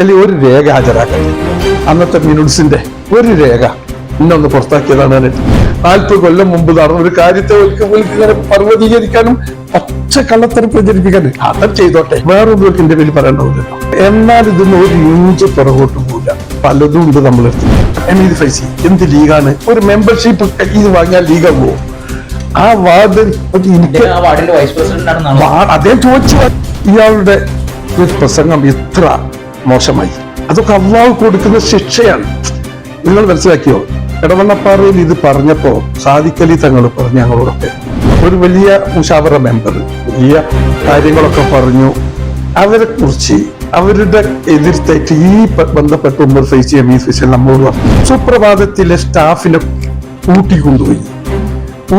അല്ലെങ്കിൽ ഒരു രേഖ ഹാജരാക്കാൻ. അന്നത്തെ മിനുട്സിന്റെ ഒരു രേഖ ഇന്നൊന്ന് പുറത്താക്കിയതാണ് ഞാൻ. നാൽപ്പത് കൊല്ലം മുമ്പ് നടന്ന ഒരു കാര്യത്തെ പോലും ഇങ്ങനെ പർവതീകരിക്കാനും പച്ച കള്ളത്തരം പ്രചരിപ്പിക്കാനും അത് ചെയ്തോട്ടെ. വേറൊന്നും എനിക്ക് എന്റെ പേര് പറയേണ്ടതില്ല എന്നാൽ ഇതിന് ഒരു ഇഞ്ച് പുറകോട്ട് പോകില്ല പലതും ഉണ്ട് നമ്മൾ എമീത് ഫൈസി എന്ത് ലീഗാണ്? ഒരു മെമ്പർഷിപ്പ് ഇത് വാങ്ങിയാൽ ലീഗാകുമോ ആ വാർഡ് എനിക്ക് അദ്ദേഹം ചോദിച്ചു. ഇയാളുടെ പ്രസംഗം ഇത്ര മോശമായി. അതൊക്കെ അള്ളാഹു കൊടുക്കുന്ന ശിക്ഷയാണ്. നിങ്ങൾ മനസ്സിലാക്കിയോ? ഇടവണ്ണപ്പാറയിൽ ഇത് പറഞ്ഞപ്പോ സാദിക്കലി തങ്ങൾ പറഞ്ഞു ഞങ്ങളോടൊക്കെ. ഒരു വലിയ മുഷാവറ മെമ്പർ വലിയ കാര്യങ്ങളൊക്കെ പറഞ്ഞു. അവരെ കുറിച്ച് അവരുടെ എതിർത്തായിട്ട് ഈ ബന്ധപ്പെട്ട ഉമ്മർ ഫൈസി അമീസ് ഫൈസൽ നമ്മളോട് പറഞ്ഞു. സുപ്രഭാതത്തിലെ സ്റ്റാഫിനെ കൂട്ടിക്കൊണ്ടുപോയി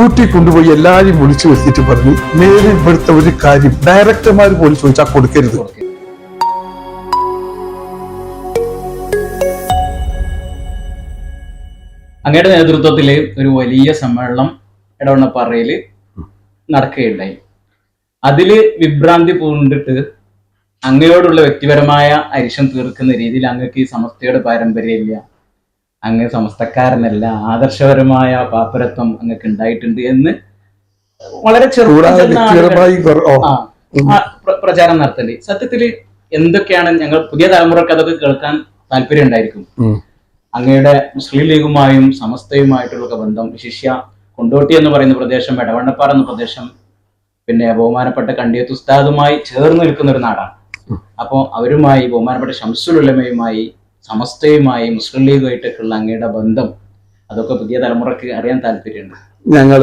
ഊട്ടി കൊണ്ടുപോയി എല്ലാരും വിളിച്ചു വരുത്തിയിട്ട് പറഞ്ഞു നേരിൽ ഇവിടുത്തെ ഒരു കാര്യം ഡയറക്ടർമാർ പോലും ചോദിച്ചാൽ കൊടുക്കരുത്. അങ്ങയുടെ നേതൃത്വത്തിൽ ഒരു വലിയ സമ്മേളനം ഇടവണ്ണപ്പാറയിൽ നടക്കുകയുണ്ടായി. അതിൽ വിഭ്രാന്തി പൂണ്ടിട്ട് അങ്ങയോടുള്ള വ്യക്തിപരമായ അരിശം തീർക്കുന്ന രീതിയിൽ അങ്ങക്ക് ഈ സമസ്തയുടെ പാരമ്പര്യമില്ല. അങ്ങ് സമസ്തക്കാരനല്ല ആദർശപരമായ പാപ്പരത്വം അങ്ങക്ക് ഉണ്ടായിട്ടുണ്ട് എന്ന് വളരെ ചെറുതായി പ്രചാരം നടത്തേണ്ടി സത്യത്തിൽ എന്തൊക്കെയാണ് ഞങ്ങൾ പുതിയ തലമുറയ്ക്ക് അതൊക്കെ കേൾക്കാൻ താല്പര്യം ഉണ്ടായിരിക്കും. അങ്ങയുടെ മുസ്ലിം ലീഗുമായും സമസ്തയുമായിട്ടുള്ള ബന്ധം ശിഷ്യ കൊണ്ടോട്ടി എന്ന് പറയുന്ന പ്രദേശം എടവണ്ണപ്പാറ എന്ന പ്രദേശം പിന്നെ ബഹുമാനപ്പെട്ട കണ്ടിയത്ത് ഉസ്താദുമായി ചേർന്ന് നിൽക്കുന്ന ഒരു നാടാണ്. അപ്പോൾ അവരുമായി ബഹുമാനപ്പെട്ട ഷംസുൽ സമസ്തയുമായി മുസ്ലിം ലീഗുമായിട്ടൊക്കെയുള്ള അങ്ങയുടെ ബന്ധം അതൊക്കെ പുതിയ തലമുറയ്ക്ക് അറിയാൻ താല്പര്യമുണ്ട്. ഞങ്ങൾ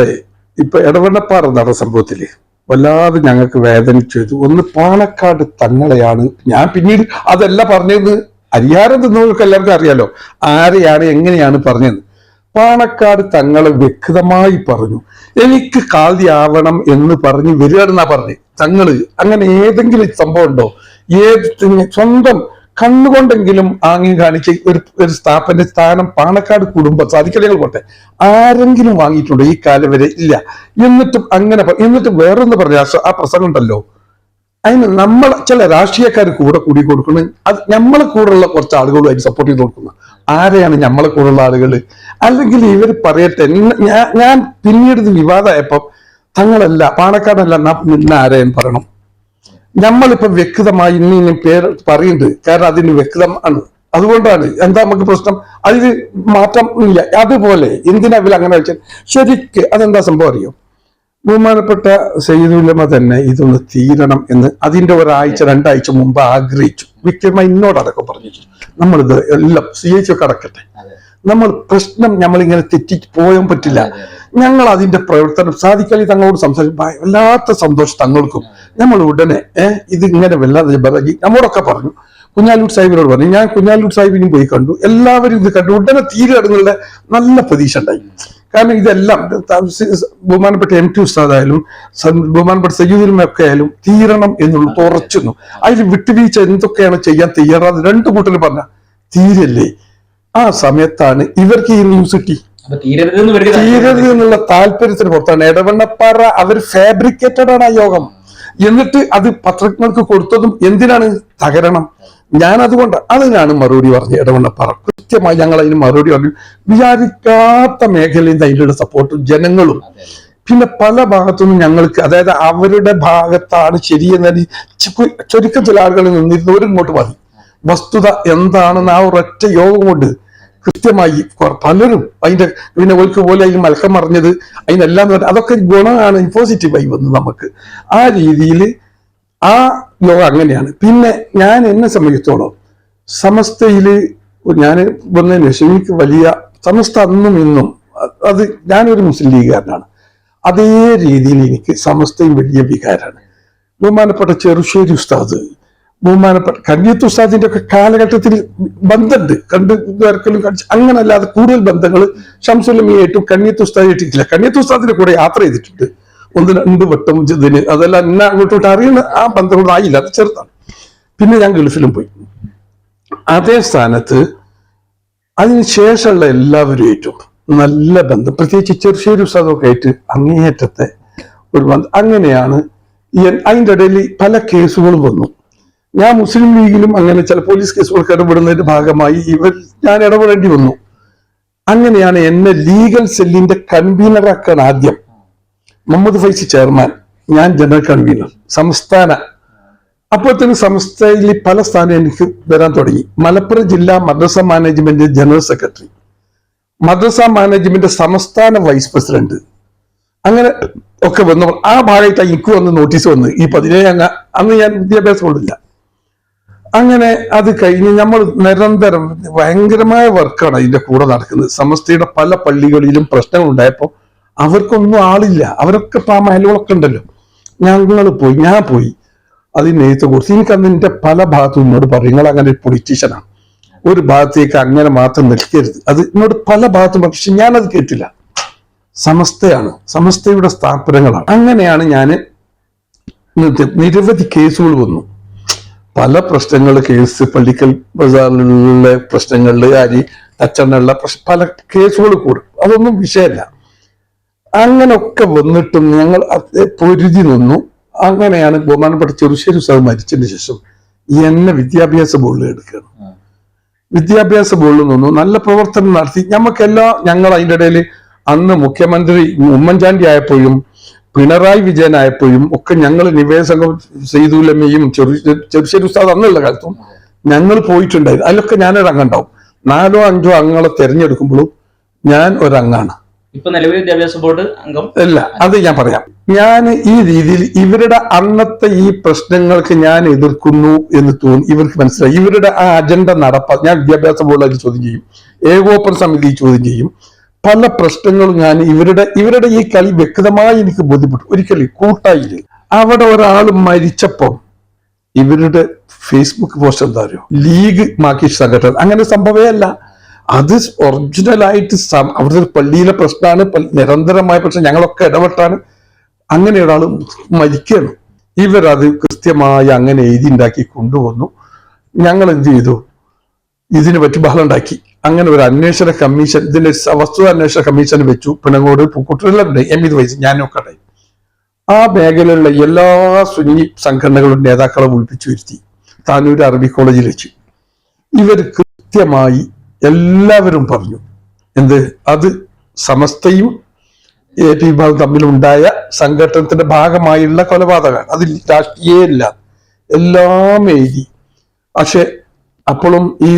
ഇപ്പൊ ഇടവണ്ണപ്പാറ നട സംഭവത്തിൽ വല്ലാതെ ഞങ്ങൾക്ക് വേദനിച്ചു. ഒന്ന് പാലക്കാട് തങ്ങളെയാണ് ഞാൻ പിന്നീട് അതല്ല പറഞ്ഞത് അരിയാരം തിന്നവർക്ക് എല്ലാവർക്കും അറിയാലോ ആരെയാണ് എങ്ങനെയാണ് പറഞ്ഞത്? പാണക്കാട് തങ്ങളെ വ്യക്തമായി പറഞ്ഞു. എനിക്ക് കാതി ആവണം എന്ന് പറഞ്ഞ് വരികയാണെന്നാ പറഞ്ഞു. തങ്ങൾ അങ്ങനെ ഏതെങ്കിലും സംഭവം ഉണ്ടോ? ഏത് സ്വന്തം കണ്ണുകൊണ്ടെങ്കിലും ആംഗ്യം കാണിച്ച് ഒരു ഒരു സ്ഥാപന സ്ഥാനം പാണക്കാട് കുടുംബം സാധിക്കലുകൾ പോട്ടെ. ആരെങ്കിലും വാങ്ങിയിട്ടുണ്ടോ? ഈ കാലം വരെ ഇല്ല. എന്നിട്ടും അങ്ങനെ എന്നിട്ടും വേറൊന്ന് പറഞ്ഞു ആ പ്രസംഗം ഉണ്ടല്ലോ. അതിന് നമ്മൾ ചില രാഷ്ട്രീയക്കാർ കൂടെ കൂടി കൊടുക്കുന്നത് അത് നമ്മളെ കൂടെയുള്ള കുറച്ച് ആളുകളും അതിന് സപ്പോർട്ട് ചെയ്ത് കൊടുക്കുന്നത് ആരെയാണ് നമ്മളെ കൂടെയുള്ള ആളുകൾ അല്ലെങ്കിൽ ഇവർ പറയട്ടെ ഞാൻ- പിന്നീട് ഇത് വിവാദമായപ്പം തങ്ങളല്ല പാണക്കാടല്ല പിന്നെ ആരെയും പറയണം. നമ്മളിപ്പോ വ്യക്തമായി ഇന്ന് ഇനി പേര് പറയുന്നുണ്ട് കാരണം അതിന് വ്യക്തമാണ് അതുകൊണ്ടാണ് എന്താ നമുക്ക് പ്രശ്നം? അതിന് മാറ്റം ഇല്ല. അതുപോലെ എന്തിനാ ഇവർ അങ്ങനെ വെച്ചാൽ ശരിക്ക് അതെന്താ സംഭവം അറിയോ? ബഹുമാനപ്പെട്ട സയ്യിദുലമ തന്നെ ഇതൊന്ന് തീരണം എന്ന് അതിന്റെ ഒരാഴ്ച രണ്ടാഴ്ച മുമ്പ് ആഗ്രഹിച്ചു. വിക്രമ ഇന്നോടടക്കം പറഞ്ഞു. നമ്മളിത് എല്ലാം സി എച്ച് ഒക്കെ അടക്കട്ടെ നമ്മൾ പ്രശ്നം നമ്മളിങ്ങനെ തെറ്റി പോയാൻ പറ്റില്ല. ഞങ്ങൾ അതിന്റെ പ്രവർത്തനം സാധിക്കലി തങ്ങളോട് സംസാരിക്കും വല്ലാത്ത സന്തോഷം തങ്ങൾക്കും. നമ്മൾ ഉടനെ ഏഹ് ഇത് ഇങ്ങനെ വല്ലാതെ ബലകി നമ്മോടൊക്കെ പറഞ്ഞു. കുഞ്ഞാലൂർ സാഹിബിനോട് പറഞ്ഞു. ഞാൻ കുഞ്ഞാലൂർ സാഹിബിനും പോയി കണ്ടു. എല്ലാവരും ഇത് കണ്ടു. ഉടനെ തീരുകയാണെന്നുള്ള നല്ല പ്രതീക്ഷ ഉണ്ടായി. കാരണം ഇതെല്ലാം ബഹുമാനപ്പെട്ട എം ടി ഉസ്താദായാലും ആയാലും ബഹുമാനപ്പെട്ട സയ്യൂദിനും ഒക്കെ ആയാലും തീരണം എന്നുള്ളത് തുറച്ചുന്നു അതിൽ വിട്ടുവീഴ്ച എന്തൊക്കെയാണ് ചെയ്യാൻ തയ്യാറാത് രണ്ടു കൂട്ടർ പറഞ്ഞ തീരല്ലേ? ആ സമയത്താണ് ഇവർക്ക് ഈ ന്യൂസ് കിട്ടി. തീരരുത് എന്നുള്ള താല്പര്യത്തിന് പുറത്താണ്. ഇടവണ്ണപ്പാറ അവർ ഫാബ്രിക്കേറ്റഡ് ആണ് ആ യോഗം. എന്നിട്ട് അത് പത്രങ്ങൾക്ക് കൊടുത്തതും എന്തിനാണ്? തകരണം. ഞാൻ അതുകൊണ്ട് അതിനാണ് മറുപടി ഇടവണ്ണ പറ. കൃത്യമായി ഞങ്ങൾ അതിന് മറുപടി പറഞ്ഞു. വിചാരിക്കാത്ത മേഖലയിൽ നിന്ന് അതിന്റെ സപ്പോർട്ടും ജനങ്ങളും. പിന്നെ പല ഭാഗത്തുനിന്നും ഞങ്ങൾക്ക് അതായത് അവരുടെ ഭാഗത്താണ് ശരിയെന്ന് ചുരുക്കത്തിൽ ആളുകളിൽ നിന്നിരുന്നവരും ഇങ്ങോട്ട് മതി. വസ്തുത എന്താണെന്ന് ആ ഒരൊറ്റ യോഗം കൊണ്ട് കൃത്യമായി പലരും അതിന്റെ പിന്നെ ഒൽക്ക് പോലെ അതിന് മലക്കം മറിഞ്ഞത് അതിനെല്ലാം അതൊക്കെ ഗുണമാണ് പോസിറ്റീവായി വന്ന് നമുക്ക്. ആ രീതിയിൽ ആ യോഗം അങ്ങനെയാണ്. പിന്നെ ഞാൻ എന്നെ സംബന്ധിച്ചോളം സമസ്തയിൽ ഞാൻ വന്നതിന് ശേഷം എനിക്ക് വലിയ സമസ്ത അന്നും ഇന്നും അത് ഞാനൊരു മുസ്ലിം ലീഗുകാരനാണ്. അതേ രീതിയിൽ എനിക്ക് സമസ്തയും വലിയ വികാരമാണ്. ബഹുമാനപ്പെട്ട ചെറുശ്ശേരി ഉസ്താദ് ബഹുമാനപ്പെട്ട കണ്ണിയത്ത് ഉസ്താദിന്റെ ഒക്കെ കാലഘട്ടത്തിൽ ബന്ധമുണ്ട്. കണ്ട് ഇറക്കലും കടിച്ച് അങ്ങനല്ലാതെ കൂടുതൽ ബന്ധങ്ങൾ ഷംസുലമിയായിട്ടും കണ്ണിയത്ത് ഉസ്താദായിട്ടില്ല കണ്ണിയത്ത് ഉസ്താദിന്റെ കൂടെ യാത്ര ചെയ്തിട്ടുണ്ട്. ഒന്ന് രണ്ട് വട്ടം ഇതിന് അതെല്ലാം എന്നെ അങ്ങോട്ടോട്ട് അറിയുന്ന ആ ബന്ധങ്ങളൊന്നും ആയില്ല അത് ചെറുതാണ്. പിന്നെ ഞാൻ ഗൾഫിലും പോയി. അതേ സ്ഥാനത്ത് അതിനുശേഷമുള്ള എല്ലാവരുമായിട്ടും നല്ല ബന്ധം. പ്രത്യേകിച്ച് ചെറുശ്ശേരി ഉസ്താദൊക്കെ ആയിട്ട് അങ്ങേയറ്റത്തെ ഒരു ബന്ധം. അങ്ങനെയാണ് അതിന്റെ ഇടയിൽ പല കേസുകളും വന്നു. ഞാൻ മുസ്ലിം ലീഗിലും അങ്ങനെ ചില പോലീസ് കേസുകൾക്ക് ഇടപെടുന്നതിന്റെ ഭാഗമായി ഇവർ ഞാൻ ഇടപെടേണ്ടി വന്നു. അങ്ങനെയാണ് എന്നെ ലീഗൽ സെല്ലിന്റെ കൺവീനറാക്കാൻ ആദ്യം മുഹമ്മദ് ഫൈസി ചെയർമാൻ ഞാൻ ജനറൽ കൺവീനർ സംസ്ഥാന. അപ്പോഴത്തേന് സംസ്ഥയിലെ പല സ്ഥാനം എനിക്ക് വരാൻ തുടങ്ങി. മലപ്പുറം ജില്ലാ മദ്രസ മാനേജ്മെന്റ് ജനറൽ സെക്രട്ടറി മദ്രസ മാനേജ്മെന്റ് സംസ്ഥാന വൈസ് പ്രസിഡന്റ് അങ്ങനെ ഒക്കെ വന്നപ്പോൾ ആ ഭാഗത്ത് എനിക്ക് വന്ന് നോട്ടീസ് വന്ന് ഈ പതിനേഴ് അങ്ങ അന്ന് ഞാൻ വിദ്യാഭ്യാസം കൊണ്ടില്ല അങ്ങനെ അത് കഴിഞ്ഞ് നമ്മൾ നിരന്തരം ഭയങ്കരമായ വർക്കാണ് അതിന്റെ കൂടെ നടക്കുന്നത്. സമസ്തയുടെ പല പള്ളികളിലും പ്രശ്നങ്ങൾ ഉണ്ടായപ്പോൾ അവർക്കൊന്നും ആളില്ല. അവരൊക്കെ ഇപ്പൊ ആ മഹലുകളൊക്കെ ഉണ്ടല്ലോ. ഞങ്ങൾ പോയി ഞാൻ പോയി. അത് നെയ്ത്ത് കുറിച്ച് എനിക്ക് പല ഭാഗത്തും എന്നോട് പറയും നിങ്ങൾ അങ്ങനെ ഒരു പൊളിറ്റീഷ്യനാണ് ഒരു ഭാഗത്തേക്ക് അങ്ങനെ മാത്രം നിൽക്കരുത്. അത് എന്നോട് പല ഭാഗത്തും. പക്ഷെ ഞാനത് കേട്ടില്ല. സമസ്തയാണ്. സമസ്തയുടെ സ്ഥാപനങ്ങളാണ്. അങ്ങനെയാണ് ഞാൻ നിരവധി കേസുകൾ വന്നു. പല പ്രശ്നങ്ങൾ കേസ് പള്ളിക്കൽ ബസാറിലുള്ള പ്രശ്നങ്ങളിൽ അരി തച്ചെണ്ണുള്ള പല കേസുകൾ കൂടും. അതൊന്നും വിഷയമല്ല. അങ്ങനൊക്കെ വന്നിട്ടും ഞങ്ങൾ അത് പൊരുതി നിന്നു. അങ്ങനെയാണ് ബഹുമാനപ്പെട്ട ചെറുശ്ശേരി സാർ മരിച്ചതിന് ശേഷം എന്നെ വിദ്യാഭ്യാസ ബോർഡിൽ എടുക്കുകയാണ്. വിദ്യാഭ്യാസ ബോർഡിൽ നിന്നു നല്ല പ്രവർത്തനം നടത്തി. ഞമ്മക്കെല്ലാം ഞങ്ങൾ അതിന്റെ ഇടയിൽ അന്ന് മുഖ്യമന്ത്രി ഉമ്മൻചാണ്ടി ആയപ്പോഴും പിണറായി വിജയൻ ആയപ്പോഴും ഒക്കെ ഞങ്ങൾ നിവേശകം സെയ്തുലമ്മയും ചെറുശ്ശേരി ഉസ്താദ് അന്നുള്ള കാലത്തും ഞങ്ങൾ പോയിട്ടുണ്ടായിരുന്നു. അതിലൊക്കെ ഞാനൊരു അംഗം ഉണ്ടാവും. നാലോ അഞ്ചോ അംഗങ്ങളെ തിരഞ്ഞെടുക്കുമ്പോഴും ഞാൻ ഒരംഗാണ് ഇപ്പൊ നിലവിൽ വിദ്യാഭ്യാസ ബോർഡ് അംഗം? അല്ല അത് ഞാൻ പറയാം. ഞാൻ ഈ രീതിയിൽ ഇവരുടെ അന്നത്തെ ഈ പ്രശ്നങ്ങൾക്ക് ഞാൻ എതിർക്കുന്നു എന്ന് തോന്നി ഇവർക്ക് മനസ്സിലായി. ഇവരുടെ ആ അജണ്ട നടപ്പാ ഞാൻ വിദ്യാഭ്യാസ ബോർഡിൽ ചോദ്യം ചെയ്യും. ഏകോപന സമിതി ചോദ്യം ചെയ്യും. പല പ്രശ്നങ്ങളും ഞാൻ ഇവരുടെ ഇവരുടെ ഈ കളി വ്യക്തമായി എനിക്ക് ബോധ്യപ്പെട്ടു. ഒരിക്കലും കൂട്ടായില്ല. അവിടെ ഒരാൾ മരിച്ചപ്പോൾ ഇവരുടെ ഫേസ്ബുക്ക് പോസ്റ്റ് എന്താ അറിയോ? ലീഗ് മാക്കി സംഘടന. അങ്ങനെ സംഭവമേ അല്ല. അത് ഒറിജിനലായിട്ട് അവിടുത്തെ ഒരു പള്ളിയിലെ പ്രശ്നമാണ് നിരന്തരമായ പ്രശ്നം ഞങ്ങളൊക്കെ ഇടപെട്ടാണ്. അങ്ങനെ ഒരാൾ മരിക്കണം ഇവരത് കൃത്യമായി അങ്ങനെ എഴുതി ഉണ്ടാക്കി കൊണ്ടുവന്നു. ഞങ്ങൾ എന്ത് ചെയ്തു? ഇതിനെ പറ്റി ബഹളം ഉണ്ടാക്കി. അങ്ങനെ ഒരു അന്വേഷണ കമ്മീഷൻ ഇതിന്റെ വസ്തു അന്വേഷണ കമ്മീഷൻ വെച്ചു. പിണങ്ങോട് പൂക്കുട്ടികളുണ്ട് എം ഇത് വഹിച്ചു ഞാനൊക്കെ ആ മേഖലയിലുള്ള എല്ലാ സുന്നി സംഘടനകളും നേതാക്കളെ വിളിപ്പിച്ചു വരുത്തി. താനൂർ അറബി കോളേജിൽ വെച്ച്. ഇവർ കൃത്യമായി എല്ലാവരും പറഞ്ഞു. എന്ത്? അത് സമസ്തയും എ പി വിഭാഗം തമ്മിലുണ്ടായ സംഘടനത്തിന്റെ ഭാഗമായുള്ള കൊലപാതകമാണ്. അതിൽ രാഷ്ട്രീയമില്ല. എല്ലാം എഴുതി. പക്ഷെ അപ്പോഴും ഈ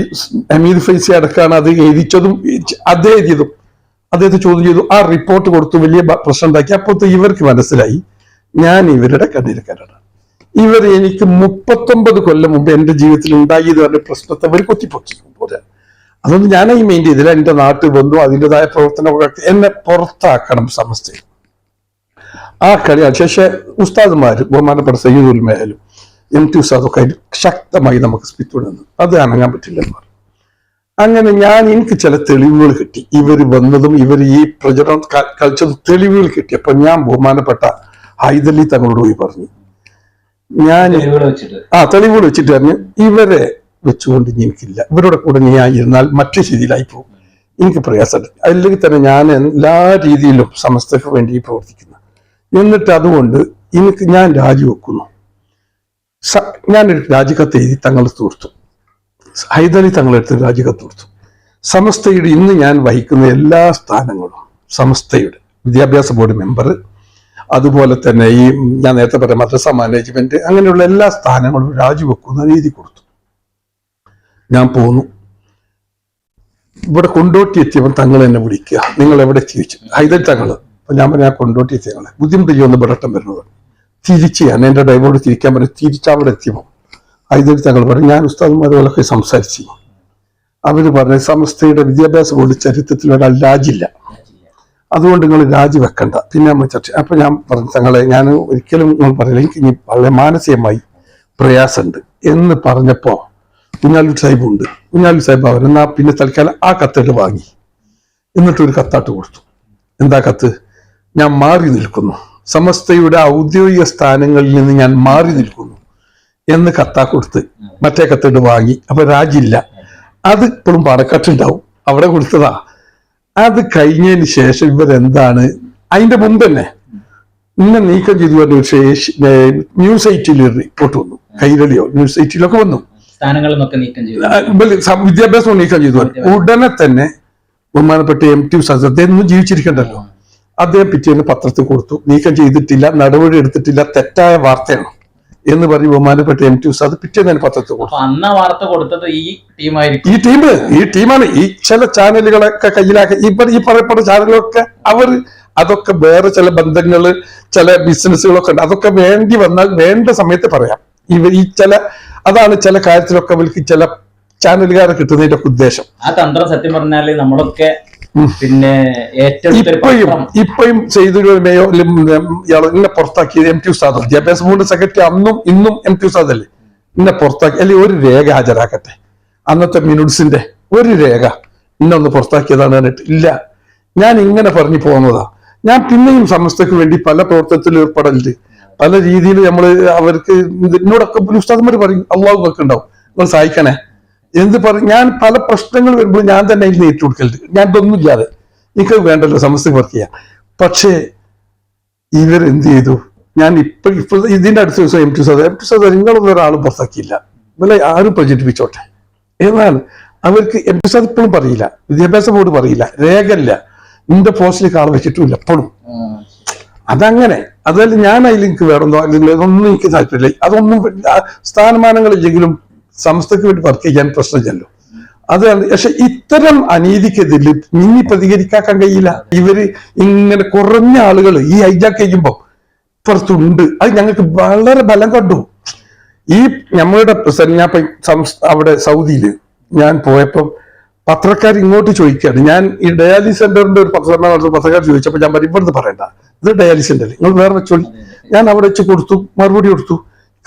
ഹമീദ് ഫൈസി അടക്കാണ് അത് എഴുതിച്ചതും അദ്ദേഹം എഴുതിയതും. അദ്ദേഹത്തെ ചോദ്യം ചെയ്തു ആ റിപ്പോർട്ട് കൊടുത്തു വലിയ പ്രശ്നം ഉണ്ടാക്കി. അപ്പോഴത്തെ ഇവർക്ക് മനസ്സിലായി ഞാൻ ഇവരുടെ കണ്ണിരക്കാരാണ് ഇവർ എനിക്ക് മുപ്പത്തൊമ്പത് കൊല്ലം മുമ്പ് എന്റെ ജീവിതത്തിൽ ഉണ്ടായി എന്ന് പറഞ്ഞ പ്രശ്നത്തെ അവർ കൊത്തിപ്പൊക്കി. പോരാ അതൊന്നും ഞാനായി മെയിൻ ചെയ്തില്ല എന്റെ നാട്ടിൽ ബന്ധു അതിന്റെതായ പ്രവർത്തനമൊക്കെ എന്നെ പുറത്താക്കണം സമസ്തയിൽ. ആ കളി ശേഷം ഉസ്താദുമാർ ബഹുമാനപ്പെട്ട സയ്യിദുൽ എം ടി ഉസ്താദൊക്കെ ശക്തമായി നമുക്ക് നിന്നു അത് അനങ്ങാൻ പറ്റില്ല പറഞ്ഞു. അങ്ങനെ ഞാൻ എനിക്ക് ചില തെളിവുകൾ കിട്ടി. ഇവർ വന്നതും ഇവർ ഈ പ്രചരണം കളിച്ചതും തെളിവുകൾ കിട്ടി അപ്പൊ ഞാൻ ബഹുമാനപ്പെട്ട ഹൈദലി തങ്ങളോട് പോയി പറഞ്ഞു. ഞാൻ ആ തെളിവുകൾ വെച്ചിട്ട് പറഞ്ഞു. ഇവരെ വെച്ചുകൊണ്ട് ജീവിക്കില്ല. ഇവരുടെ കൂടെ ഞാൻ ഇരുന്നാൽ മറ്റു രീതിയിലായി പോകും. എനിക്ക് പ്രയാസമുണ്ട്. അല്ലെങ്കിൽ തന്നെ ഞാൻ എല്ലാ രീതിയിലും സമസ്തക്ക് വേണ്ടി പ്രവർത്തിക്കുന്നു. എന്നിട്ട് അതുകൊണ്ട് എനിക്ക് ഞാൻ രാജിവെക്കുന്നു. ഞാനൊരു രാജിക്കത്ത് എഴുതി തങ്ങളെ തീർത്തു. ഹൈദലി തങ്ങളെടുത്ത് രാജിക്കത്ത് തീർത്തു. സമസ്തയുടെ ഇന്ന് ഞാൻ വഹിക്കുന്ന എല്ലാ സ്ഥാനങ്ങളും സമസ്തയുടെ വിദ്യാഭ്യാസ ബോർഡ് മെമ്പർ അതുപോലെ തന്നെ ഈ ഞാൻ നേരത്തെ പറഞ്ഞ മദ്രസ മാനേജ്മെന്റ് അങ്ങനെയുള്ള എല്ലാ സ്ഥാനങ്ങളും രാജിവെക്കുന്ന രീതി കൊടുത്തു. ഞാൻ പോന്നു. ഇവിടെ കൊണ്ടോട്ടി എത്തിയവൻ തങ്ങൾ എന്നെ വിളിക്കുക. നിങ്ങൾ എവിടെ തിരിച്ചു ഹൈദൽ തങ്ങൾ അപ്പൊ ഞാൻ പറഞ്ഞാൽ കൊണ്ടോട്ടി എത്തിയ ബുദ്ധിമുട്ട് ചെയ്യുന്ന ബിടട്ടം വരുന്നത് തിരിച്ച് ഞാൻ എന്റെ ഡ്രൈവറോട് തിരിക്കാൻ പറഞ്ഞു. തിരിച്ച് അവിടെ എത്തിയപ്പോൾ ഹൈദൽ തങ്ങൾ പറഞ്ഞു. ഞാൻ ഉസ്താദുമാരോടൊക്കെ സംസാരിച്ചു. അവർ പറഞ്ഞു സമസ്തയുടെ വിദ്യാഭ്യാസ ബോർഡ് ചരിത്രത്തിൽ ഒരാൾ രാജില്ല അതുകൊണ്ട് നിങ്ങൾ രാജിവെക്കണ്ട പിന്നെ നമ്മൾ ചർച്ച അപ്പൊ ഞാൻ പറഞ്ഞു തങ്ങളെ ഞാൻ ഒരിക്കലും നിങ്ങൾ പറയില്ല. എനിക്ക് ഇനി വളരെ മാനസികമായി പ്രയാസമുണ്ട്. എന്ന് പറഞ്ഞപ്പോ കുഞ്ഞാലു സാഹിബ് ഉണ്ട്. കുഞ്ഞാലു സാഹിബ് അവർ എന്നാ പിന്നെ തൽക്കാലം ആ കത്തേട്ട് വാങ്ങി. എന്നിട്ട് ഒരു കത്താട്ട് കൊടുത്തു. എന്താ കത്ത്? ഞാൻ മാറി നിൽക്കുന്നു. സമസ്തയുടെ ഔദ്യോഗിക സ്ഥാനങ്ങളിൽ നിന്ന് ഞാൻ മാറി നിൽക്കുന്നു എന്ന് കത്താ കൊടുത്ത് മറ്റേ കത്തിട്ട് വാങ്ങി. അപ്പൊ രാജില്ല അത് ഇപ്പോഴും പണക്കെട്ടുണ്ടാവും അവിടെ കൊടുത്തതാ. അത് കഴിഞ്ഞതിന് ശേഷം ഇവരെന്താണ്? അതിന്റെ മുമ്പ് തന്നെ ഇന്നെ നീക്കം ചെയ്തു പറഞ്ഞ ഒരു ന്യൂസ് എയ്റ്റിൽ റിപ്പോർട്ട് വന്നു. കൈരളിയോ ന്യൂസ് എയ്റ്റിലൊക്കെ വന്നു. സ്ഥാനങ്ങളിൽ നിന്നൊക്കെ നീക്കം ചെയ്തു. വിദ്യാഭ്യാസം നീക്കം ചെയ്തു. ഉടനെ തന്നെ ബഹുമാനപ്പെട്ട എം ടി ഉസാദ് അദ്ദേഹം ഒന്നും ജീവിച്ചിരിക്കണ്ടല്ലോ അദ്ദേഹം പിറ്റേന്ന് പത്രത്തിൽ കൊടുത്തു. നീക്കം ചെയ്തിട്ടില്ല നടപടി എടുത്തിട്ടില്ല തെറ്റായ വാർത്തയാണ് എന്ന് പറഞ്ഞ് ബഹുമാനപ്പെട്ട എം ടി ഉസാദ് പിറ്റേന്ന് തന്നെ പത്രത്തിൽ കൊടുത്തു. അന്ന വാർത്ത കൊടുത്തത് ഈ ടീമായിരിക്കും. ഈ ടീം ഈ ടീമാണ്. ഈ ചില ചാനലുകളൊക്കെ കയ്യിലാക്കി ഈ പറയപ്പെട്ട ചാനലുകളൊക്കെ അവർ അതൊക്കെ വേറെ ചില ബന്ധങ്ങൾ ചില ബിസിനസ്സുകളൊക്കെ ഉണ്ട്. അതൊക്കെ വേണ്ടി വന്നാൽ വേണ്ട സമയത്ത് പറയാം. ഇവർ ഈ ചില അതാണ് ചില കാര്യത്തിലൊക്കെ അവർക്ക് ചില ചാനലുകാരെ കിട്ടുന്നതിന്റെ ഉദ്ദേശം. ആ തന്ത്രം സത്യം പറഞ്ഞാൽ നമ്മളൊക്കെ പിന്നെ ഇപ്പോഴും ചെയ്ത ഇപ്പോഴും ചെയ്തുമയോ ഇന്നെ പുറത്താക്കിയത് എം ടി ഉസ്താദ്. വിദ്യാഭ്യാസ ബോർഡ് സെക്രട്ടറി അന്നും ഇന്നും എം ടി ഉസ്താദ് അല്ലേ? ഇന്നെ പുറത്താക്കി അല്ലെങ്കിൽ ഒരു രേഖ ഹാജരാക്കട്ടെ? അന്നത്തെ മിനുട്സിന്റെ ഒരു രേഖ ഇന്നെ ഒന്ന് പുറത്താക്കിയതാണ് പറഞ്ഞിട്ട് ഇല്ല. ഞാൻ ഇങ്ങനെ പറഞ്ഞു പോകുന്നതാ. ഞാൻ പിന്നെയും സമസ്തക്ക് വേണ്ടി പല പ്രവർത്തനത്തിൽ ഏർപ്പെടലുണ്ട്. പല രീതിയിൽ നമ്മൾ അവർക്ക് എന്നോടൊക്കെ ഉസ്താദ്മാർ പറയും അള്ളാഹു ഒക്കെ ഉണ്ടാവും. നിങ്ങൾ സഹായിക്കണേ. എന്ത് പറയും ഞാൻ പല പ്രശ്നങ്ങൾ വരുമ്പോൾ ഞാൻ തന്നെ അതിൽ നേരിട്ട് കൊടുക്കലുണ്ട്. ഞാൻ ഇതൊന്നും ഇല്ലാതെ എനിക്ക് വേണ്ടല്ലോ സമസ്യ വർക്ക് ചെയ്യാം. പക്ഷേ ഇവർ എന്ത് ചെയ്തു? ഞാൻ ഇപ്പൊ ഇപ്പൊ ഇതിന്റെ അടുത്ത ദിവസം എം ടി സാധ എം ടി സാധ നിങ്ങളൊന്നും ഒരാളും പുറത്താക്കിയില്ല. ഇവരെ ആരും പ്രചരിപ്പിച്ചോട്ടെ. എന്നാൽ അവർക്ക് എം ടി സാദ് ഇപ്പോഴും പറയില്ല വിദ്യാഭ്യാസ ബോർഡ് പറയില്ല രേഖല്ല നിന്റെ പോസ്റ്റിൽ ആൾ വെച്ചിട്ടുമില്ല എപ്പോഴും. അതങ്ങനെ. അതല്ല ഞാൻ അതിൽ എനിക്ക് അല്ലെങ്കിൽ അതൊന്നും എനിക്ക് താല്പര്യമില്ല. അതൊന്നും സ്ഥാനമാനങ്ങളില്ലെങ്കിലും സംസ്ഥയ്ക്ക് വേണ്ടി വർക്ക് ചെയ്യാൻ പ്രശ്നമില്ലല്ലോ. അതാണ് പക്ഷെ ഇത്തരം അനീതിക്കെതിരെ മിന്നി പ്രതികരിക്കാൻ കഴിയില്ല. ഇവർ ഇങ്ങനെ കുറഞ്ഞ ആളുകൾ ഈ ഹൈജാക്ക് ചെയ്യുമ്പോൾ പുറത്തുണ്ട്. അത് ഞങ്ങൾക്ക് വളരെ ബലം കണ്ടു. ഈ ഞമ്മളുടെ ഞാൻ അവിടെ സൗദിയിൽ ഞാൻ പോയപ്പം പത്രക്കാർ ഇങ്ങോട്ട് ചോദിക്കുകയാണ്. ഞാൻ ഈ ഡയാലിസ് സെന്ററിന്റെ ഒരു പത്രസമ്മേളനം പത്രക്കാർ ചോദിച്ചപ്പോൾ ഞാൻ ഇവിടുന്ന് പറയണ്ട. ഇത് ഡയാലിസ് സെന്റർ നിങ്ങൾ വേറെ വെച്ചോളി. ഞാൻ അവിടെ വെച്ച് കൊടുത്തു മറുപടി കൊടുത്തു.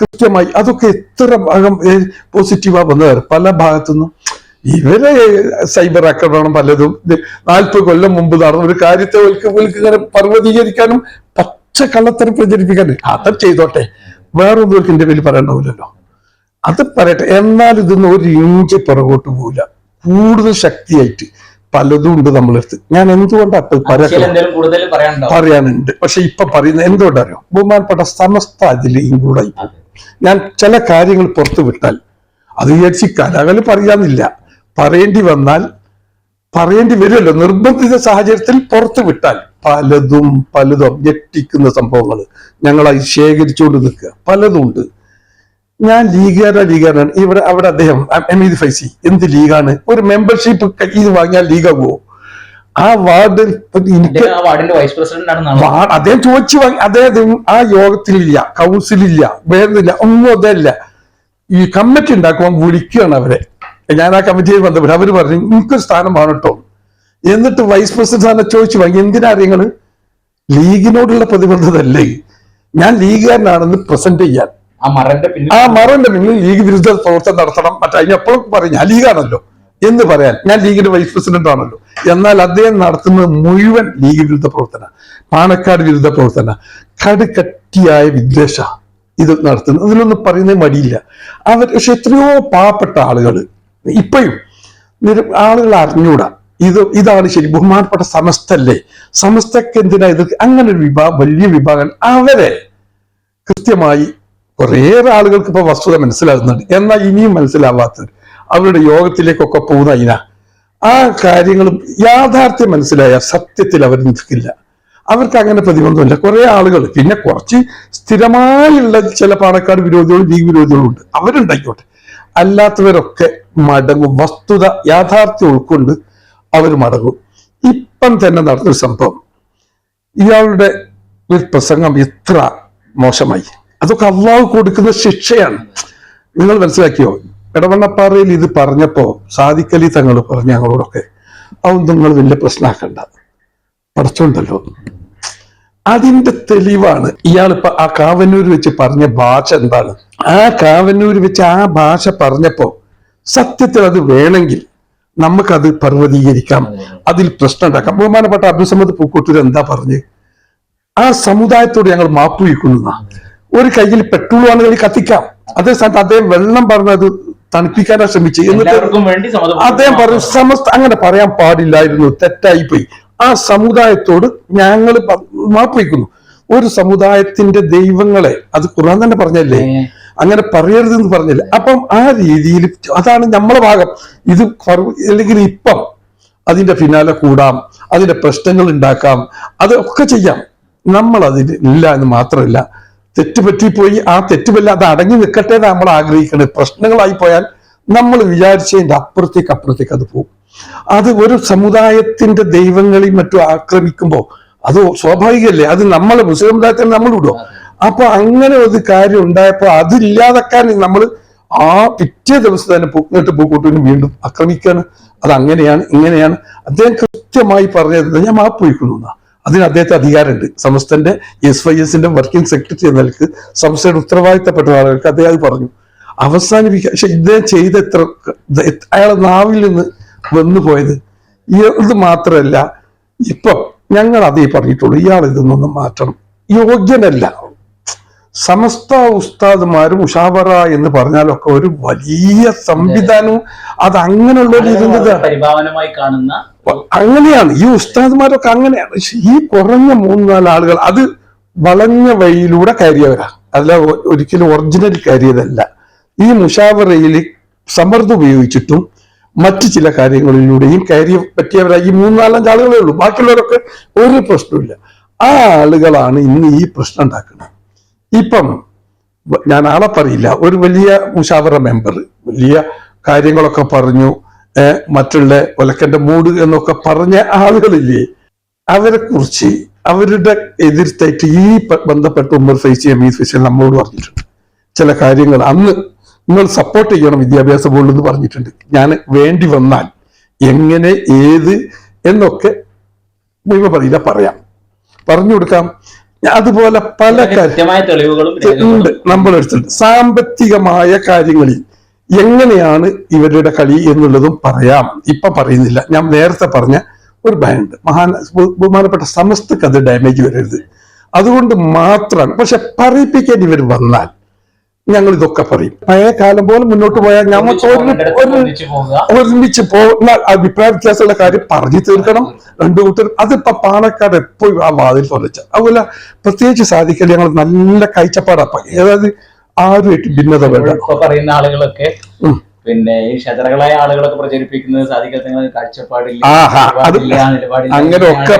കൃത്യമായി അതൊക്കെ എത്ര ഭാഗം പോസിറ്റീവാ വന്നത് പല ഭാഗത്തുനിന്നും ഇവരെ സൈബർ ആക്രമണം പലതും. നാൽപ്പത് കൊല്ലം മുമ്പ് നടന്ന ഒരു കാര്യത്തെ ഇങ്ങനെ പർവതീകരിക്കാനും പച്ച കള്ളത്തരം പ്രചരിപ്പിക്കാനും അത് ചെയ്തോട്ടെ. വേറൊന്നും അവർക്ക് എന്റെ പേര് പറയണ്ടാവില്ലല്ലോ അത് പറയട്ടെ. എന്നാൽ ഇതൊന്നും ഒരു ഇഞ്ച് പുറകോട്ട് പോവില്ല. കൂടുതൽ ശക്തിയായിട്ട്. പലതും ഉണ്ട് നമ്മളെടുത്ത് ഞാൻ എന്തുകൊണ്ട് കൂടുതൽ പറയാനുണ്ട്? പക്ഷെ ഇപ്പൊ പറയുന്നത് എന്തുകൊണ്ടറിയോ ബഹുമാനപ്പെട്ട സമസ്ത അതിൽ ഇൻക്ലൂഡ് ആയി. ഞാൻ ചില കാര്യങ്ങൾ പുറത്തു വിട്ടാൽ അത് വിചാരിച്ച് കലകൾ പറയാന്നില്ല പറയേണ്ടി വന്നാൽ പറയേണ്ടി വരുമല്ലോ. നിർബന്ധിത സാഹചര്യത്തിൽ പുറത്തു വിട്ടാൽ പലതും പലതും ഞെട്ടിക്കുന്ന സംഭവങ്ങൾ ഞങ്ങളായി ശേഖരിച്ചുകൊണ്ട് നിൽക്കുക. പലതും ഉണ്ട്. ഞാൻ ലീഗുകാരുടെ ലീഗാരാണ് ഇവിടെ അവിടെ അദ്ദേഹം എം ഇ ഫൈസി. എന്ത് ലീഗാണ്? ഒരു മെമ്പർഷിപ്പ് ഇത് വാങ്ങിയാൽ ലീഗാകുമോ ആ വാർഡ് എനിക്ക് അദ്ദേഹം വൈസ് പ്രസിഡന്റ് ചോദിച്ചു വാങ്ങി അദ്ദേഹം ആ യോഗത്തിലില്ല കൗൺസിലില്ല വേറെന്നില്ല ഒന്നും അതല്ല ഈ കമ്മിറ്റി ഉണ്ടാക്കുമ്പോൾ വിളിക്കുകയാണ് അവരെ. ഞാൻ ആ കമ്മിറ്റിയിൽ ബന്ധപ്പെട്ട് അവർ പറഞ്ഞു എനിക്കൊരു സ്ഥാനം വേണം കേട്ടോ എന്നിട്ട് വൈസ് പ്രസിഡന്റ് സ്ഥാനം ചോദിച്ചു വാങ്ങി എന്തിനാ അറിയങ്ങൾ ലീഗിനോടുള്ള പ്രതിബദ്ധതല്ലേ ഞാൻ ലീഗുകാരനാണെന്ന് പ്രസന്റ് ചെയ്യാൻ. ആ മറന്റെ പിന്നിൽ ലീഗ് വിരുദ്ധ പ്രവർത്തനം നടത്തണം. മറ്റേ അതിനെപ്പോഴും പറയും ഞാൻ ലീഗാണല്ലോ. എന്ന് പറയാൻ ഞാൻ ലീഗിന്റെ വൈസ് പ്രസിഡന്റ് ആണല്ലോ. എന്നാൽ അദ്ദേഹം നടത്തുന്നത് മുഴുവൻ ലീഗ് വിരുദ്ധ പ്രവർത്തന പാണക്കാട് വിരുദ്ധ പ്രവർത്തന. കടുകട്ടിയായ വിദ്വേഷ ഇത് നടത്തുന്നത് അതിലൊന്നും പറയുന്നേ മടിയില്ല. അവർ പക്ഷെ എത്രയോ പാവപ്പെട്ട ആളുകൾ ഇപ്പോഴും ആളുകൾ അറിഞ്ഞൂടാ. ഇത് ഇതാണ് ശരി ബഹുമാനപ്പെട്ട സമസ്തല്ലേ? സമസ്തക്ക് എന്തിനാ ഇത്? അങ്ങനെ ഒരു വിഭാഗം വലിയ വിഭാഗം. അവരെ കൃത്യമായി കുറേയേറെ ആളുകൾക്ക് ഇപ്പൊ വസ്തുത മനസ്സിലാകുന്നുണ്ട്. എന്നാൽ ഇനിയും മനസ്സിലാവാത്തത്? അവരുടെ യോഗത്തിലേക്കൊക്കെ പോകുന്ന അതിന ആ കാര്യങ്ങളും യാഥാർത്ഥ്യം മനസ്സിലായ സത്യത്തിൽ അവർ നിൽക്കില്ല. അവർക്ക് അങ്ങനെ പ്രതിബന്ധമില്ല. കുറെ ആളുകൾ പിന്നെ കുറച്ച് സ്ഥിരമായുള്ള ചില പാണക്കാട് വിരോധികളും ലീഗ് വിരോധികളും ഉണ്ട്. അവരുണ്ടായിക്കോട്ടെ. അല്ലാത്തവരൊക്കെ മടങ്ങും. വസ്തുത യാഥാർത്ഥ്യം ഉൾക്കൊണ്ട് അവർ മടങ്ങും. ഇപ്പം തന്നെ നടന്നൊരു സംഭവം. ഇയാളുടെ ഒരു പ്രസംഗം എത്ര മോശമായി. അതൊക്കെ അള്ളാഹു കൊടുക്കുന്ന ശിക്ഷയാണ്. നിങ്ങൾ മനസ്സിലാക്കിയോ? ഇടവണ്ണപ്പാറയിൽ ഇത് പറഞ്ഞപ്പോ സാദിക്കലി തങ്ങൾ പറഞ്ഞു ഞങ്ങളോടൊക്കെ അതൊന്നും നിങ്ങൾ വലിയ പ്രശ്നമാക്കണ്ട പഠിച്ചുണ്ടല്ലോ. അതിന്റെ തെളിവാണ് ഇയാളിപ്പോ ആ കാവന്നൂർ വെച്ച് പറഞ്ഞ ഭാഷ എന്താണ്? ആ കാവന്നൂർ വെച്ച് ആ ഭാഷ പറഞ്ഞപ്പോ സത്യത്തിൽ അത് വേണമെങ്കിൽ നമുക്കത് പർവതീകരിക്കാം. അതിൽ പ്രശ്നം ഉണ്ടാക്കാം. ബഹുമാനപ്പെട്ട അബ്ദുസമ്മദ് പൂക്കോട്ടൂർ എന്താ പറഞ്ഞ്? ആ സമുദായത്തോട് ഞങ്ങൾ മാപ്പ് വയ്ക്കുന്ന ഒരു കയ്യിൽ പെട്രോൾ ആണെങ്കിൽ കത്തിക്കാം. അതേ സ്ഥാനത്ത് അദ്ദേഹം വെള്ളം പറഞ്ഞത് തണുപ്പിക്കാനാ ശ്രമിച്ചു. എന്നിട്ട് അദ്ദേഹം പറഞ്ഞു സമസ്ത അങ്ങനെ പറയാൻ പാടില്ലായിരുന്നു തെറ്റായി പോയി ആ സമുദായത്തോട് ഞങ്ങൾ മാപ്പിക്കുന്നു ഒരു സമുദായത്തിന്റെ ദൈവങ്ങളെ അത് ഖുർആൻ തന്നെ പറഞ്ഞല്ലേ? അങ്ങനെ പറയരുതെന്ന് പറഞ്ഞില്ല? അപ്പം ആ രീതിയിൽ അതാണ് നമ്മളെ ഭാഗം. ഇത് അല്ലെങ്കിൽ ഇപ്പം അതിന്റെ പിന്നാലെ കൂടാം അതിന്റെ പ്രശ്നങ്ങൾ ഉണ്ടാക്കാം അതൊക്കെ ചെയ്യാം. നമ്മൾ അതിന് ഇല്ല എന്ന് മാത്രമല്ല തെറ്റ് പറ്റിപ്പോയി ആ തെറ്റുമല്ല അത് അടങ്ങി നിൽക്കട്ടെ നമ്മൾ ആഗ്രഹിക്കുന്നത്. പ്രശ്നങ്ങളായി പോയാൽ നമ്മൾ വിചാരിച്ചതിന്റെ അപ്പുറത്തേക്ക് അപ്പുറത്തേക്ക് അത് പോകും. അത് ഒരു സമുദായത്തിന്റെ ദൈവങ്ങളെയും മറ്റും ആക്രമിക്കുമ്പോൾ അത് സ്വാഭാവികമല്ലേ? അത് നമ്മളെ മുസ്ലിം സമുദായത്തിന് നമ്മൾ വിടും അപ്പൊ അങ്ങനെ ഒരു കാര്യം ഉണ്ടായപ്പോ അതില്ലാതാക്കാൻ നമ്മൾ ആ പിറ്റേ ദിവസം തന്നെ പൂക്കിട്ട് പൂക്കൂട്ടിന് വീണ്ടും ആക്രമിക്കാണ്. അത് അങ്ങനെയാണ് ഇങ്ങനെയാണ്. അദ്ദേഹം കൃത്യമായി പറഞ്ഞത് ഞാൻ മാപ്പ് വയ്ക്കുന്നു എന്നാ. അതിന് അദ്ദേഹത്തെ അധികാരമുണ്ട്. സമസ്തന്റെ എസ് വൈ എസിന്റെ വർക്കിംഗ് സെക്രട്ടറി എന്ന നിലയ്ക്ക് സംസ്ഥയുടെ ഉത്തരവാദിത്തപ്പെട്ട ആളുകൾക്ക് അദ്ദേഹം അത് പറഞ്ഞു. അവസാനിപ്പിക്കുക പക്ഷെ ഇദ്ദേഹം ചെയ്ത എത്ര അയാളെ നാവിൽ നിന്ന് വന്നു പോയത് ഇത് മാത്രമല്ല ഇപ്പൊ ഞങ്ങൾ അതേ പറഞ്ഞിട്ടുള്ളൂ ഇയാൾ ഇതൊന്നും മാറ്റണം. യോഗ്യനല്ല. സമസ്ത ഉസ്താദ്മാരും ഉഷാബറ എന്ന് പറഞ്ഞാലൊക്കെ ഒരു വലിയ സംവിധാനവും അത്. അങ്ങനെയുള്ള പരിഭാവനമായി കാണുന്ന അങ്ങനെയാണ്. ഈ ഉസ്താദ്മാരൊക്കെ അങ്ങനെയാണ്. ഈ കുറഞ്ഞ മൂന്ന് നാല് ആളുകൾ അത് വളഞ്ഞ വഴിയിലൂടെ കയറിയവരാ. അല്ല ഒരിക്കലും ഒറിജിനൽ കയറിയതല്ല. ഈ മുഷാവറയിൽ സമ്മർദ്ദം ഉപയോഗിച്ചിട്ടും മറ്റു ചില കാര്യങ്ങളിലൂടെയും കയറി പറ്റിയവരാ ഈ മൂന്നാലഞ്ച് ആളുകളേ ഉള്ളൂ. ബാക്കിയുള്ളവരൊക്കെ ഒരു പ്രശ്നമില്ല ആ ആളുകളാണ് ഇന്ന് ഈ പ്രശ്നം ഉണ്ടാക്കുന്നത്. ഇപ്പം ഞാൻ ആളെ പറയില്ല. ഒരു വലിയ മുഷാവറ മെമ്പർ വലിയ കാര്യങ്ങളൊക്കെ പറഞ്ഞു. മറ്റുള്ള ഒലക്കന്റെ മൂട് എന്നൊക്കെ പറഞ്ഞ ആളുകളില്ലേ അവരെ കുറിച്ച് അവരുടെ എതിർത്തായിട്ട് ഈ ബന്ധപ്പെട്ട് ഉമ്മർ ഫൈസി അമീദ് ഫൈസി നമ്മളോട് പറഞ്ഞിട്ടുണ്ട്. ചില കാര്യങ്ങൾ അന്ന് നിങ്ങൾ സപ്പോർട്ട് ചെയ്യണം വിദ്യാഭ്യാസ ബോർഡിൽ എന്ന് പറഞ്ഞിട്ടുണ്ട്. ഞാൻ വേണ്ടി വന്നാൽ എങ്ങനെ ഏത് എന്നൊക്കെ മുഴുവൻ പറയില്ല പറയാം. പറഞ്ഞു കൊടുക്കാം. അതുപോലെ പല കാര്യങ്ങളും ഉണ്ട് എടുത്തിട്ടുണ്ട് സാമ്പത്തികമായ കാര്യങ്ങളിൽ എങ്ങനെയാണ് ഇവരുടെ കളി എന്നുള്ളതും പറയാം. ഇപ്പൊ പറയുന്നില്ല. ഞാൻ നേരത്തെ പറഞ്ഞ ഒരു ഭയമുണ്ട്. മഹാന ബഹുമാനപ്പെട്ട സമസ്തക്ക് അത് ഡാമേജ് വരരുത്. അതുകൊണ്ട് മാത്രം പക്ഷെ പറയിപ്പിക്കാൻ ഇവർ വന്നാൽ ഞങ്ങൾ ഇതൊക്കെ പറയും. പഴയ കാലം പോലെ മുന്നോട്ട് പോയാൽ ഞങ്ങൾക്ക് പോവുക. ഒരുമിച്ച് പോകുന്ന അഭിപ്രായ വ്യത്യാസമുള്ള കാര്യം പറഞ്ഞു തീർക്കണം. രണ്ടു കൂട്ടർ അതിപ്പോ പാണക്കാട് എപ്പോഴും ആ വാതിൽ തുറച്ച അതുപോലെ പ്രത്യേകിച്ച് സാധിക്കൽ ഞങ്ങൾ നല്ല കാഴ്ചപ്പാടപ്പ ഏതായത് ആരുമായിട്ട് ഭിന്നത വേണ്ട. ഇപ്പൊ പറയുന്ന ആളുകളൊക്കെ പിന്നെ ഈ ക്ഷതകളായ ആളുകളൊക്കെ പ്രചരിപ്പിക്കുന്നത് സാധിക്കുന്ന കാഴ്ചപ്പാടില്ല അങ്ങനെയൊക്കെ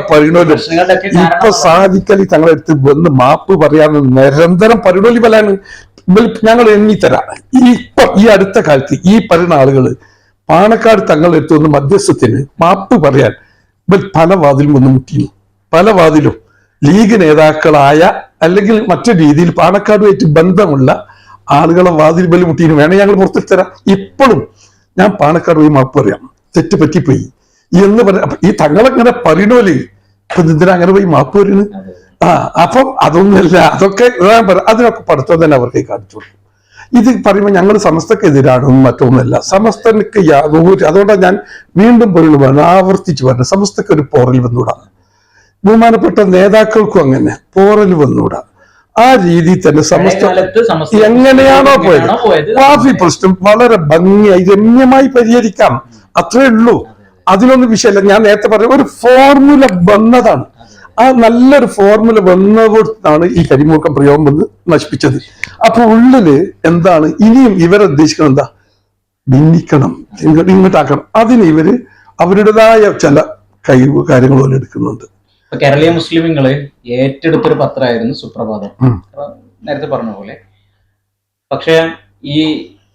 ഇങ്ങനെയാണ്. ഇപ്പൊ സാധിക്കലി തങ്ങളെ അടുത്ത് വന്ന് മാപ്പ് പറയാന്ന് നിരന്തരം പരിണോലി പലാണ് ഞങ്ങൾ എണ്ണിത്തരാം. ഇപ്പൊ ഈ അടുത്ത കാലത്ത് ഈ പറയുന്ന ആളുകൾ പാണക്കാട് തങ്ങളെ അടുത്ത് വന്ന് മധ്യസ്ഥത്തിന് മാപ്പ് പറയാൻ പല വാതിലും വന്ന് മുട്ടിയിരുന്നു. പല വാതിലും ലീഗ് നേതാക്കളായ അല്ലെങ്കിൽ മറ്റു രീതിയിൽ പാണക്കാടുമായിട്ട് ബന്ധമുള്ള ആളുകളെ വാതിൽ ബലി മുട്ടിയിരുന്നു വേണേ ഞങ്ങൾ പുറത്തു തരാം. ഇപ്പോഴും ഞാൻ പാണക്കാട് പോയി മാപ്പ് പറയാം. തെറ്റ് പറ്റിപ്പോയി. എന്ന് പറഞ്ഞ ഈ തങ്ങളങ്ങനെ പറയണോലേ ഇപ്പൊ എന്തിനാ അങ്ങനെ പോയി മാപ്പ് വരുന്നത് ആ അപ്പം അതൊന്നുമല്ല. അതൊക്കെ ഞാൻ പറയാം അതിനൊക്കെ പഠിത്തം തന്നെ അവർക്ക് കാണിച്ചു ഇത് പറയുമ്പോൾ ഞങ്ങൾ സമസ്തക്കെതിരാണ് മറ്റൊന്നുമല്ല. സമസ്തക്ക് യാതൊരു അതുകൊണ്ടാണ് ഞാൻ വീണ്ടും പറയുന്നു ആവർത്തിച്ചു പറഞ്ഞു സമസ്തക്ക് ഒരു പോറൽ വന്നൂടാ ബഹുമാനപ്പെട്ട നേതാക്കൾക്കും അങ്ങനെ പോറൽ വന്നൂടാ. ആ രീതി തന്നെ സമസ്തം എങ്ങനെയാണോ പോയത്? വാഫി പ്രശ്നം വളരെ ഭംഗിയായി രമ്യമായി പരിഹരിക്കാം. അത്രേ ഉള്ളൂ. അതിനൊന്നും വിഷയമല്ല. ഞാൻ നേരത്തെ പറഞ്ഞ ഒരു ഫോർമുല വന്നതാണ്. ആ നല്ലൊരു ഫോർമുല വന്നതാണ് ഈ കരിമൂക്കം പ്രയോഗം വന്ന് നശിപ്പിച്ചത്. അപ്പൊ ഉള്ളിൽ എന്താണ്? ഇനിയും ഇവരെ ഉദ്ദേശിക്കുന്നത് എന്താ? ഭിന്നിക്കണം. ഇങ്ങോട്ട് ഇങ്ങോട്ടാക്കണം. അതിന് ഇവർ അവരുടേതായ ചില കഴിവ് കാര്യങ്ങളും എടുക്കുന്നുണ്ട് ഇപ്പൊ കേരളീയ മുസ്ലിമുകൾ ഏറ്റെടുത്തൊരു പത്രമായിരുന്നു സുപ്രഭാതം. നേരത്തെ പറഞ്ഞ പോലെ. പക്ഷെ ഈ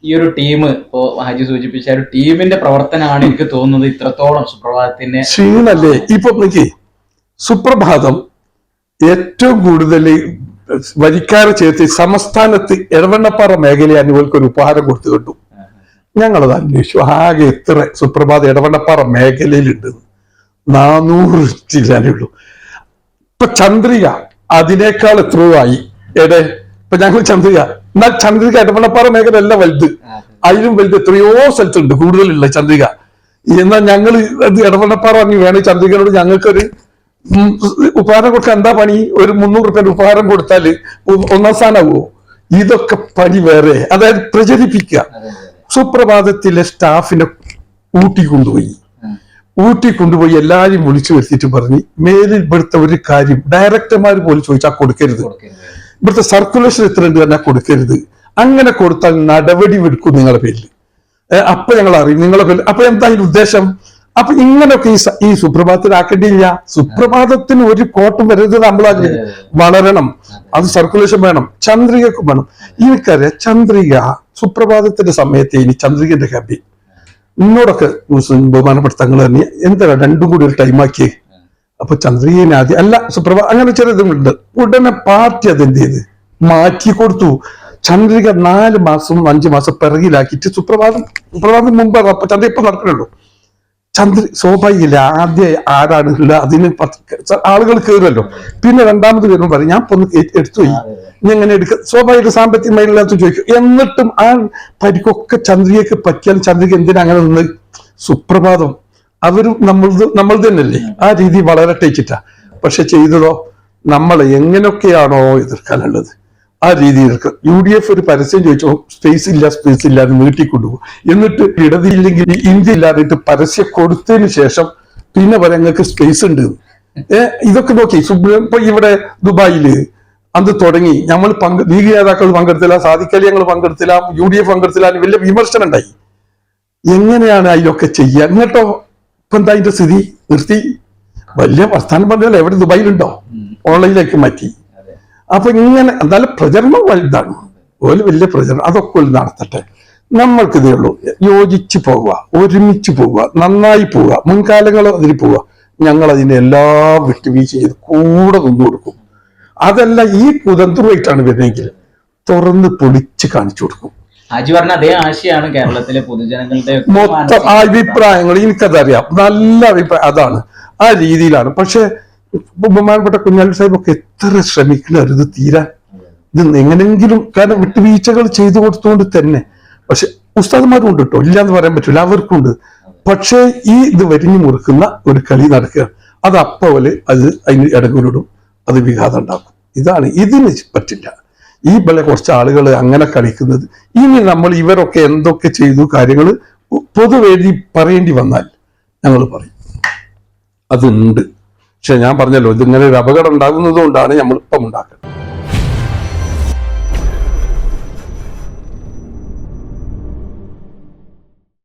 ഈ ഒരു ടീം ഇപ്പോ ഹാജി സൂചിപ്പിച്ച ഒരു ടീമിന്റെ പ്രവർത്തനമാണ് എനിക്ക് തോന്നുന്നത് ഇത്രത്തോളം സുപ്രഭാതത്തിന്റെ ക്ഷീണല്ലേ? ഇപ്പൊ നോക്കി സുപ്രഭാതം ഏറ്റവും കൂടുതൽ വരിക്കാരെ ചേർത്ത് സംസ്ഥാനത്ത് എടവണ്ണപ്പാറ മേഖലയെ അനുകൂലിക്ക് ഒരു ഉപഹാരം കൊടുത്തു കിട്ടും ഞങ്ങളത് അന്വേഷിച്ചു. ആകെ എത്ര സുപ്രഭാതം എടവണ്ണപ്പാറ മേഖലയിലുണ്ട്. നാനൂറ് ചില്ലാനേ ഉള്ളൂ. ഇപ്പൊ ചന്ദ്രിക അതിനേക്കാൾ എത്രയോ ആയി. എടെ ഇപ്പൊ ഞങ്ങൾ ചന്ദ്രിക. എന്നാൽ ചന്ദ്രിക എടമണപ്പാറ മേഖല അല്ല വലുത്. അതിലും വലുത് എത്രയോ സ്ഥലത്തുണ്ട് കൂടുതലുള്ള ചന്ദ്രിക. എന്നാൽ ഞങ്ങൾ അത് എടമണപ്പാറ പറഞ്ഞു വേണേ ചന്ദ്രികനോട് ഞങ്ങൾക്കൊരു ഉപഹാരം കൊടുക്കാൻ എന്താ പണി? ഒരു മുന്നൂറ് റുപ്യന്റെ ഉപഹാരം കൊടുത്താൽ ഒന്നാം സ്ഥാനമാവോ ഇതൊക്കെ പണി വേറെ. അതായത് പ്രചരിപ്പിക്കുക. സുപ്രഭാതത്തിലെ സ്റ്റാഫിനെ ഊട്ടി കൊണ്ടുപോയി ഉം. ഊട്ടി കൊണ്ടുപോയി എല്ലാരും വിളിച്ചു വരുത്തിയിട്ട് പറഞ്ഞ് മേലിൽ ഇവിടുത്തെ ഒരു കാര്യം ഡയറക്ടർമാർ പോലും ചോദിച്ചാൽ കൊടുക്കരുത്. ഇവിടുത്തെ സർക്കുലേഷൻ എത്ര ഉണ്ട് തന്നെ കൊടുക്കരുത്. അങ്ങനെ കൊടുത്താൽ നടപടി എടുക്കും നിങ്ങളുടെ പേരിൽ അപ്പൊ ഞങ്ങൾ അറിയും നിങ്ങളെ പേരിൽ അപ്പൊ എന്താ അതിന്റെ ഉദ്ദേശം? അപ്പൊ ഇങ്ങനെയൊക്കെ ഈ ഈ സുപ്രഭാതത്തിലാക്കേണ്ടിയില്ല. സുപ്രഭാതത്തിന് ഒരു കോട്ടം വരരുത് നമ്മളതിന് വളരണം. അത് സർക്കുലേഷൻ വേണം. ചന്ദ്രികക്കും വേണം. എനിക്കറിയാം ചന്ദ്രിക സുപ്രഭാതത്തിന്റെ സമയത്ത് ഇനി ചന്ദ്രികന്റെ കബി എന്നോടൊക്കെ ബഹുമാനപ്പെട്ട തങ്ങൾ തന്നെ എന്താ രണ്ടും കൂടി ഒരു ടൈമാക്കിയേ അപ്പൊ ചന്ദ്രികനെ ആദ്യം അല്ല സുപ്രഭ അങ്ങനെ ചെറിയതുണ്ട് ഉടനെ പാർട്ടി അതെന്ത് ചെയ്ത്? മാറ്റി കൊടുത്തു. ചന്ദ്രിക നാല് മാസം അഞ്ചു മാസം പിറകിലാക്കിയിട്ട് സുപ്രഭാതം സുപ്രഭാതം മുമ്പ് അപ്പൊ ചന്ദ്ര ഇപ്പൊ നടക്കണല്ലോ ചന്ദ്ര സ്വാഭാവികമില്ല. ആദ്യം ആരാണ് അതിന് ആളുകൾ കയറുമല്ലോ. പിന്നെ രണ്ടാമത് കയറുമ്പോൾ പറയും ഞാൻ ഇപ്പൊ എടുത്തു പോയി. ഇനി എങ്ങനെ എടുക്ക? സ്വാഭാവിക സാമ്പത്തികമായില്ലാത്ത ചോദിക്കും. എന്നിട്ടും ആ പരിക്കൊക്കെ ചന്ദ്രികക്ക് പറ്റിയാൽ ചന്ദ്രിക എന്തിനാ അങ്ങനെ നിന്ന്? സുപ്രഭാതം. അവരും നമ്മൾ നമ്മൾ തന്നെയല്ലേ? ആ രീതി വളരെ ടേച്ചിട്ടാ. പക്ഷെ ചെയ്തതോ? നമ്മൾ എങ്ങനെയൊക്കെയാണോ എതിർക്കാനുള്ളത്? ആ രീതി രീതിയിൽ യു ഡി എഫ് ഒരു പരസ്യം ചോദിച്ചോ സ്പേസ് ഇല്ല സ്പേസ് ഇല്ല എന്ന് നീട്ടിക്കൊണ്ടുപോകും എന്നിട്ട് ഇടതില്ലെങ്കിൽ ഇന്ത്യ ഇല്ലാതിട്ട് പരസ്യം കൊടുത്തതിന് ശേഷം പിന്നെ വരെ ഞങ്ങൾക്ക് സ്പേസ് ഉണ്ട്. ഇതൊക്കെ നോക്കി. ഇപ്പൊ ഇവിടെ ദുബായിൽ അന്ന് തുടങ്ങി. നമ്മൾ പങ്ക് ലീഗ് നേതാക്കൾ പങ്കെടുത്തില്ല സാധിക്കലി ഞങ്ങൾ പങ്കെടുത്തില്ല യു ഡി എഫ് പങ്കെടുത്തില്ല വലിയ വിമർശനം ഉണ്ടായി എങ്ങനെയാണ് അതിലൊക്കെ ചെയ്യുക എന്നിട്ടോ ഇപ്പൊ എന്താ അതിന്റെ സ്ഥിതി? നിർത്തി. വലിയ പ്രസ്ഥാനം പറഞ്ഞാൽ എവിടെ? ദുബായിലുണ്ടോ? ഓൺലൈനിലേക്ക് മാറ്റി. അതെ. അപ്പൊ ഇങ്ങനെ എന്തായാലും പ്രചരണം വലുതാണ്. ഒരു വലിയ പ്രചരണം. അതൊക്കെ ഒരു നടത്തട്ടെ. നമ്മൾക്കിതേ ഉള്ളൂ. യോജിച്ച് പോവുക ഒരുമിച്ച് പോവുക നന്നായി പോവുക മുൻകാലങ്ങൾ അതിന് പോവുക. ഞങ്ങൾ അതിനെ എല്ലാം വിട്ടുവീഴ്ച ചെയ്ത് കൂടെ നിന്നു കൊടുക്കും അതല്ല ഈ കുതന്ത്രമായിട്ടാണ് വരുന്നതെങ്കിൽ തുറന്ന് പൊളിച്ച് കാണിച്ചു കൊടുക്കും. ഹാജി പറഞ്ഞ അതേ ആശയാണ് കേരളത്തിലെ പൊതുജനങ്ങളുടെ മൊത്തം അഭിപ്രായങ്ങൾ എനിക്കതറിയാം. നല്ല അഭിപ്രായം അതാണ്. ആ രീതിയിലാണ്. പക്ഷെ ബഹുമാനപ്പെട്ട കുഞ്ഞാലി സാഹിബ് ഒക്കെ എത്ര ശ്രമിക്കണം ഇത് തീരാൻ? ഇത് എങ്ങനെങ്കിലും കാരണം വിട്ടുവീഴ്ചകൾ ചെയ്തു കൊടുത്തുകൊണ്ട് തന്നെ. പക്ഷെ ഉസ്താദന്മാരും ഉണ്ട് കേട്ടോ ഇല്ലാന്ന് പറയാൻ പറ്റില്ല അവർക്കുണ്ട്. പക്ഷേ ഈ ഇത് വരിഞ്ഞു മുറുക്കുന്ന ഒരു കളി നടക്കുക അത് അപ്പവൽ അത് അതിന് ഇടകൂലിടും. അത് വിഘാതം ഉണ്ടാക്കും ഇതാണ് ഇതിന് പറ്റില്ല. ഈ പല കുറച്ച് ആളുകൾ അങ്ങനെ കളിക്കുന്നത്. ഇനി നമ്മൾ ഇവരൊക്കെ എന്തൊക്കെ ചെയ്തു കാര്യങ്ങൾ പൊതുവേദി പറയേണ്ടി വന്നാൽ ഞങ്ങൾ പറയും. അതുണ്ട്. പക്ഷെ ഞാൻ പറഞ്ഞല്ലോ ഇതിങ്ങനെ ഒരു അപകടം ഉണ്ടാകുന്നതുകൊണ്ടാണ് നമ്മൾ ഇപ്പം ഉണ്ടാക്കുന്നത്.